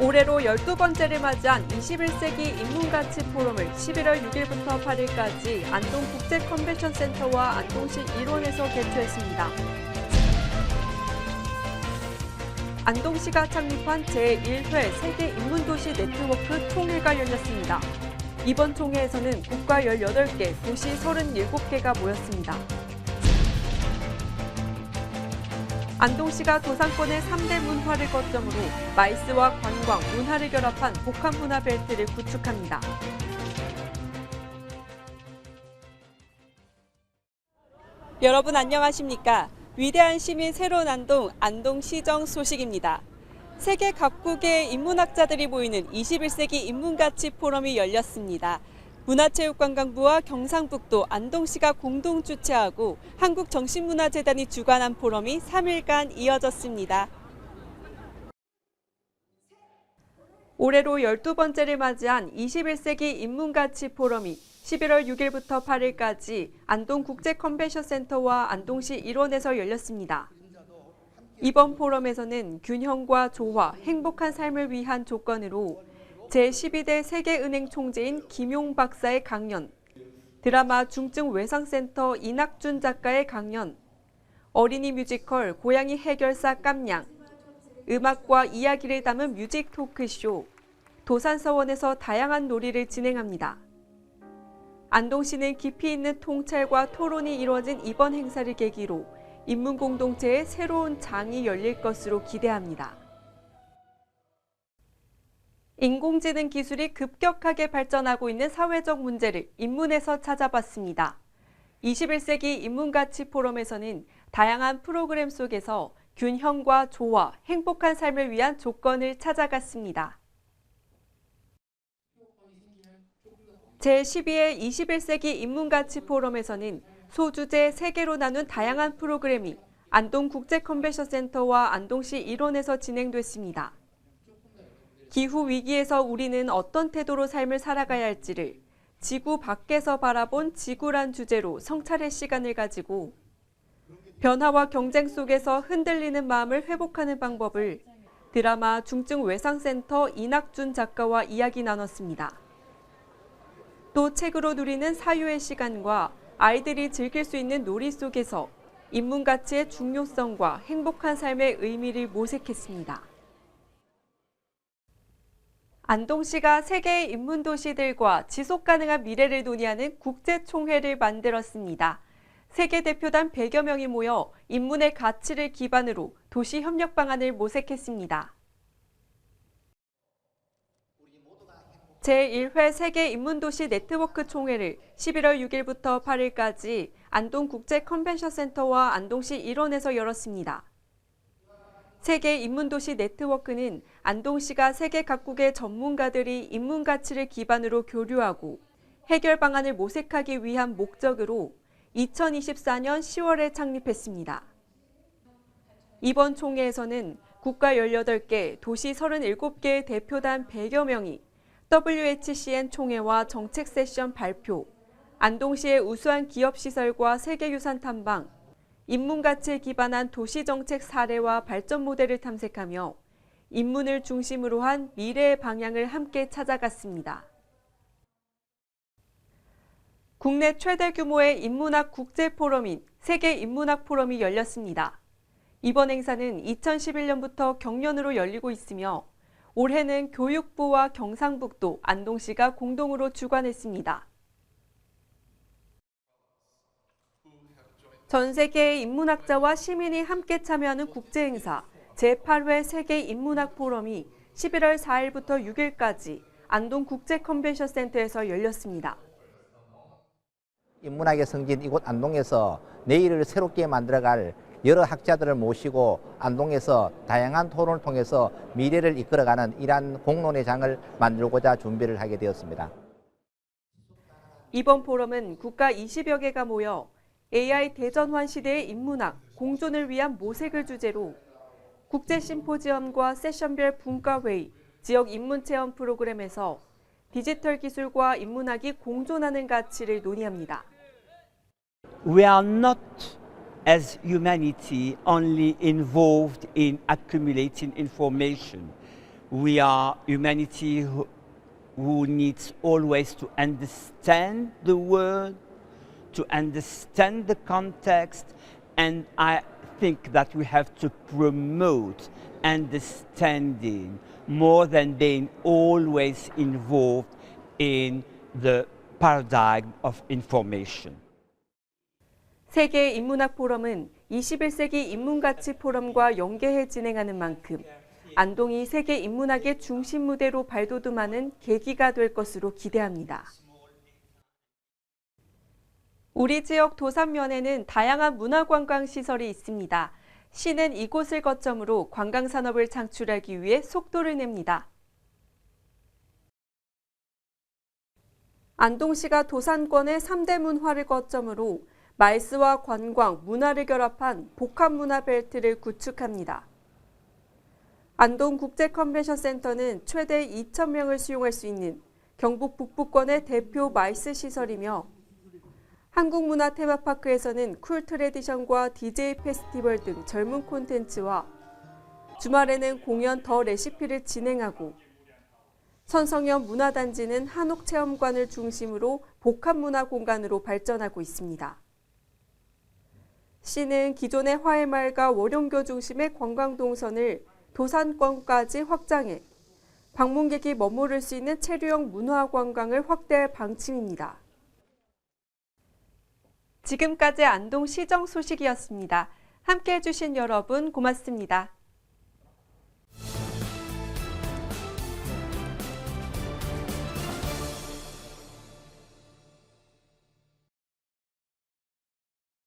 올해로 12번째를 맞이한 21세기 인문가치 포럼을 11월 6일부터 8일까지 안동 국제 컨벤션 센터와 안동시 일원에서 개최했습니다. 안동시가 창립한 제1회 세계 인문도시 네트워크 총회가 열렸습니다. 이번 총회에서는 국가 18개, 도시 37개가 모였습니다. 안동시가 도상권의 3대 문화를 거점으로 마이스와 관광, 문화를 결합한 복합 문화 벨트를 구축합니다. 여러분 안녕하십니까? 위대한 시민 새로운 안동 안동시정 소식입니다. 세계 각국의 인문학자들이 모이는 21세기 인문가치 포럼이 열렸습니다. 문화체육관광부와 경상북도 안동시가 공동 주최하고 한국정신문화재단이 주관한 포럼이 3일간 이어졌습니다. 올해로 12번째를 맞이한 21세기 인문가치 포럼이 11월 6일부터 8일까지 안동 국제 컨벤션 센터와 안동시 일원에서 열렸습니다. 이번 포럼에서는 균형과 조화, 행복한 삶을 위한 조건으로 제12대 세계은행 총재인 김용 박사의 강연, 드라마 중증 외상센터 이낙준 작가의 강연, 어린이 뮤지컬 고양이 해결사 깜냥, 음악과 이야기를 담은 뮤직 토크쇼, 도산서원에서 다양한 놀이를 진행합니다. 안동시는 깊이 있는 통찰과 토론이 이루어진 이번 행사를 계기로 인문 공동체의 새로운 장이 열릴 것으로 기대합니다. 인공지능 기술이 급격하게 발전하고 있는 사회적 문제를 인문에서 찾아봤습니다. 21세기 인문가치 포럼에서는 다양한 프로그램 속에서 균형과 조화, 행복한 삶을 위한 조건을 찾아갔습니다. 제12회 21세기 인문가치 포럼에서는 소주제 3개로 나눈 다양한 프로그램이 안동 국제 컨벤션 센터와 안동시 일원에서 진행됐습니다. 기후 위기에서 우리는 어떤 태도로 삶을 살아가야 할지를 지구 밖에서 바라본 지구란 주제로 성찰의 시간을 가지고 변화와 경쟁 속에서 흔들리는 마음을 회복하는 방법을 드라마 중증 외상센터 이낙준 작가와 이야기 나눴습니다. 또 책으로 누리는 사유의 시간과 아이들이 즐길 수 있는 놀이 속에서 인문 가치의 중요성과 행복한 삶의 의미를 모색했습니다. 안동시가 세계의 인문 도시들과 지속 가능한 미래를 논의하는 국제 총회를 만들었습니다. 세계 대표단 100여 명이 모여 인문의 가치를 기반으로 도시 협력 방안을 모색했습니다. 제1회 세계 인문도시 네트워크 총회를 11월 6일부터 8일까지 안동 국제 컨벤션 센터와 안동시 일원에서 열었습니다. 세계 인문도시 네트워크는 안동시가 세계 각국의 전문가들이 인문 가치를 기반으로 교류하고 해결 방안을 모색하기 위한 목적으로 2024년 10월에 창립했습니다. 이번 총회에서는 국가 18개, 도시 37개의 대표단 100여 명이 WHCN 총회와 정책 세션 발표, 안동시의 우수한 기업 시설과 세계유산 탐방, 인문 가치에 기반한 도시 정책 사례와 발전 모델을 탐색하며 인문을 중심으로 한 미래의 방향을 함께 찾아갔습니다. 국내 최대 규모의 인문학 국제 포럼인 세계 인문학 포럼이 열렸습니다. 이번 행사는 2011년부터 경년으로 열리고 있으며 올해는 교육부와 경상북도, 안동시가 공동으로 주관했습니다. 전 세계의 인문학자와 시민이 함께 참여하는 국제 행사 제8회 세계 인문학 포럼이 11월 4일부터 6일까지 안동 국제 컨벤션 센터에서 열렸습니다. 인문학의 성진 이곳 안동에서 내일을 새롭게 만들어갈 여러 학자들을 모시고 안동에서 다양한 토론을 통해서 미래를 이끌어가는 이러한 공론의 장을 만들고자 준비를 하게 되었습니다. 이번 포럼은 국가 20여 개가 모여 AI 대전환 시대의 인문학, 공존을 위한 모색을 주제로 국제 심포지엄과 세션별 분과회의, 지역 인문 체험 프로그램에서 디지털 기술과 인문학이 공존하는 가치를 논의합니다. we are not as humanity only involved in accumulating information we are humanity who, who needs always to understand the world, to understand the context, and I think that we have to promote understanding more than being always involved in the paradigm of information. 세계 인문학 포럼은 21세기 인문가치 포럼과 연계해 진행하는 만큼 안동이 세계 인문학의 중심 무대로 발돋움하는 계기가 될 것으로 기대합니다. 우리 지역 도산면에는 다양한 문화관광 시설이 있습니다. 시는 이곳을 거점으로 관광 산업을 창출하기 위해 속도를 냅니다. 안동시가 도산권의 3대 문화를 거점으로 말스와 관광, 문화를 결합한 복합 문화 벨트를 구축합니다. 안동 국제 컨벤션 센터는 최대 2,000명을 수용할 수 있는 경북 북부권의 대표 마이스 시설이며 한국문화 테마파크에서는 쿨 트레디션과 DJ 페스티벌 등 젊은 콘텐츠와 주말에는 공연 더 레시피를 진행하고 선성현 문화단지는 한옥체험관을 중심으로 복합문화 공간으로 발전하고 있습니다. 시는 기존의 화해마을과 월용교 중심의 관광동선을 도산권까지 확장해 방문객이 머무를 수 있는 체류형 문화관광을 확대할 방침입니다. 지금까지 안동 시정 소식이었습니다. 함께 해주신 여러분 고맙습니다.